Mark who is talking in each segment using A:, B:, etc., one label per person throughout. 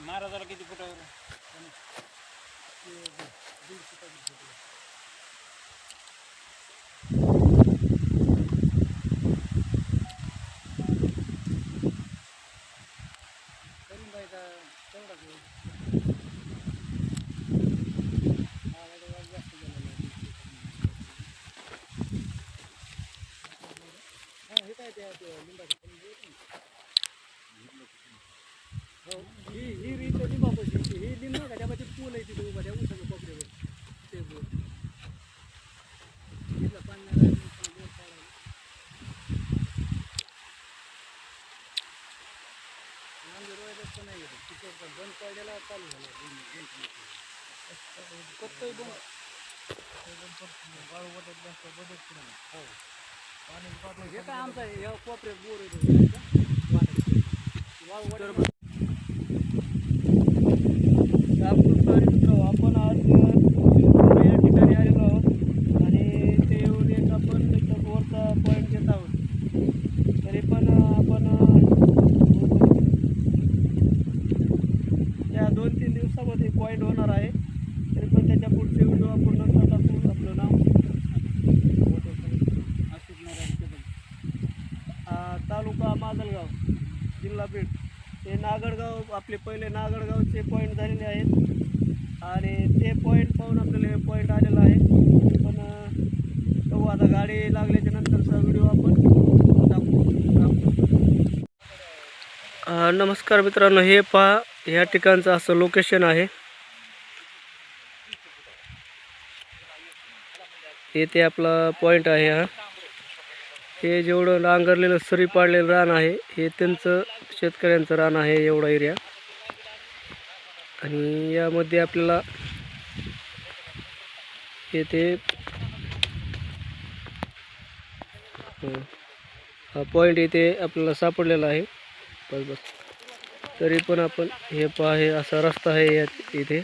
A: महाराजाला किती फुटावर
B: ही ही रीत लिंबापाशी होती. ही लिंब नाही का त्यामध्ये पूल आहे तिथे उभा त्या उसाच्या कोपऱ्यावर ते बोर तिथलं पाणी नाही राहिलं, पण बोर काढायला. आमच्या रोयालाच पण नाही येत. पण बंद पडलेला चालू झाला. कत्तही बंद. वाळू वाटत जास्त पुढं नाही. हो. हे काय आमचा या कोपऱ्यात बोर आहे तो. वाळू वाटत रामकृष्ण मित्र आपण आज चिंचोली या ठिकाणी आलेलो आहोत आणि ते येऊन एक आपण इथं बोरचा पॉईंट घेत आहोत तरी पण आपण या दोन तीन दिवसामध्ये पॉईंट होणार आहे तरी पण त्याच्या पुढचे व्हिडिओ आपण नंतर टाकू आपलं नाव
A: अशोक नारायण कदम
B: आ, तालुका माजलगाव जिल्हा बीड हे नागडगाव आपले पहिले नागडगावचे पॉईंट झालेले आहेत. आणि ते पॉईंट पाहून आपल्याला पॉईंट आलेला आहे. पण तो आता गाडी लागल्याच्या नंतरचा व्हिडिओ आपण नमस्कार मित्रांनो हे पहा ह्या ठिकाणचं असं लोकेशन आहे. येथे आपला पॉईंट आहे हा. हे जेवढं नांगरलेलं सरी पाडलेलं रान आहे हे त्यांचं शेतकऱ्यांचं रान आहे एवढा एरिया. आणि यामध्ये आपल्याला येथे हा पॉईंट इथे आपल्याला सापडलेला आहे. बस बस. तरी पण आपण हे पहा हे असा रस्ता आहे या इथे.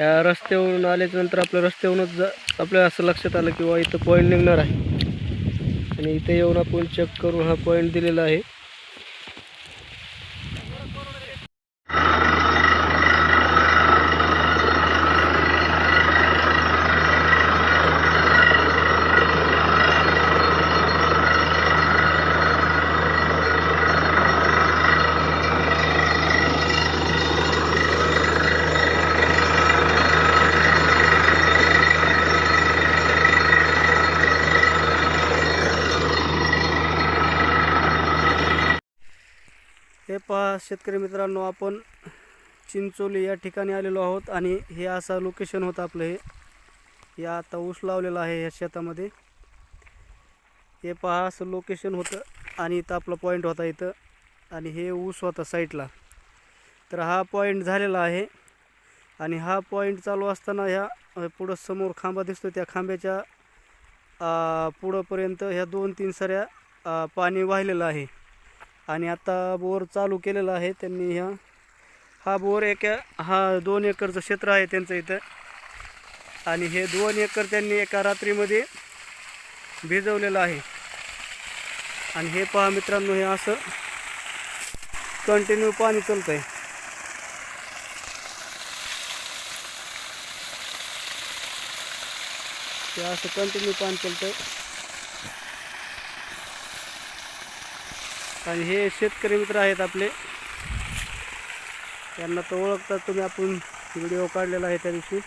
B: या रस्त्यावरून आल्याच्यानंतर आपल्या रस्त्यावरूनच जा आपल्या असं लक्षात आलं किंवा इथं पॉईंट निघणार आहे. आणि इथे येऊन आपण चेक करून हा पॉईंट दिलेला आहे. हे पहा शेतकरी मित्रांनो आपण चिंचोली या ठिकाणी आलेलो आहोत आणि हे असं लोकेशन होतं आपलं हे. हे आता ऊस लावलेला आहे या शेतामध्ये. हे पहा असं लोकेशन होतं आणि इथं आपला पॉईंट होता इथं आणि हे ऊस होता साईडला तर हा पॉईंट झालेला आहे आणि हा पॉईंट चालू असताना ह्या पुढं समोर खांबा दिसतो त्या खांब्याच्या पुढंपर्यंत ह्या दोन तीन सऱ्या पाणी वाहिलेलं आहे. आणि आता बोर चालू केलेला आहे त्यांनी ह्या. हा बोर एक हा दोन एकरचं क्षेत्र आहे त्यांचं इथं. आणि हे दोन एकर त्यांनी एका रात्रीमध्ये भिजवलेलं आहे. आणि हे पहा मित्रांनो हे असं कंटिन्यू पाणी चालतं आहे ते असं कंटिन्यू पाणी चालतं आणि हे शेतकरी मित्र आहेत आपले. त्यांना तो ओळखतात तुम्ही आपण व्हिडिओ काढलेला आहे त्या दिवशी.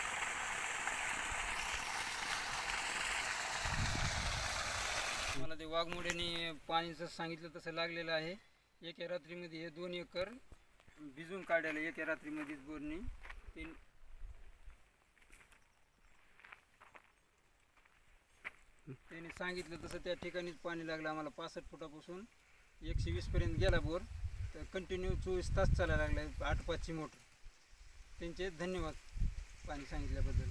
A: मला ते वाघमोड्याने पाणीचं सांगितलं तसं लागलेलं आहे. एका रात्रीमध्ये हे दोन एकर भिजून काढायला एका रात्रीमध्येच बोरनी तीन त्यांनी सांगितलं तसं त्या ठिकाणीच पाणी लागलं आम्हाला पासष्ट फुटापासून. एकशे वीसपर्यंत गेला बोर तर कंटिन्यू चोवीस तास चालायला लागला आठ पाचची मोटर. त्यांचे धन्यवाद पाणी सांगितल्याबद्दल.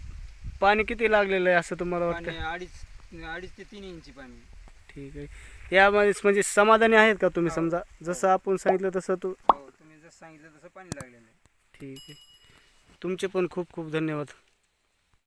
B: पाणी किती लागलेलं आहे असं तुम्हाला वाटतं?
A: अडीच अडीच ते तीन इंची पाणी.
B: ठीक आहे. यामध्ये म्हणजे समाधानी आहेत का तुम्ही
A: हो.
B: समजा? जसं आपण सांगितलं तसं तू
A: हो तुम्ही जसं सांगितलं तसं पाणी लागलेलं आहे.
B: ठीक आहे. तुमचे पण खूप खूप धन्यवाद.